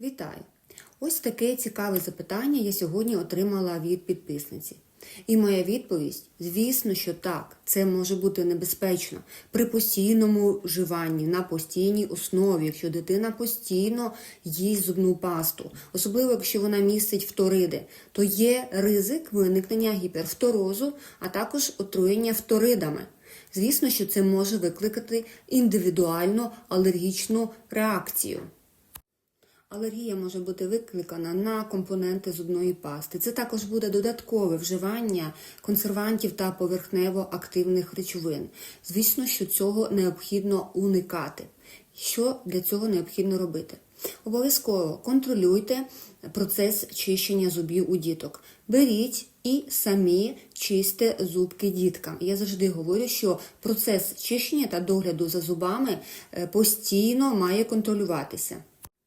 Вітаю! Ось таке цікаве запитання я сьогодні отримала від підписниці. І моя відповідь: звісно, що так, це може бути небезпечно при постійному вживанні на постійній основі, якщо дитина постійно їсть зубну пасту, особливо якщо вона містить фториди, то є ризик виникнення гіперфторозу, а також отруєння фторидами. Звісно, що це може викликати індивідуальну алергічну реакцію. Алергія може бути викликана на компоненти зубної пасти. Це також буде додаткове вживання консервантів та поверхнево-активних речовин. Звісно, що цього необхідно уникати. Що для цього необхідно робити? Обов'язково контролюйте процес чищення зубів у діток. Беріть і самі чисте зубки діткам. Я завжди говорю, що процес чищення та догляду за зубами е, постійно має контролюватися.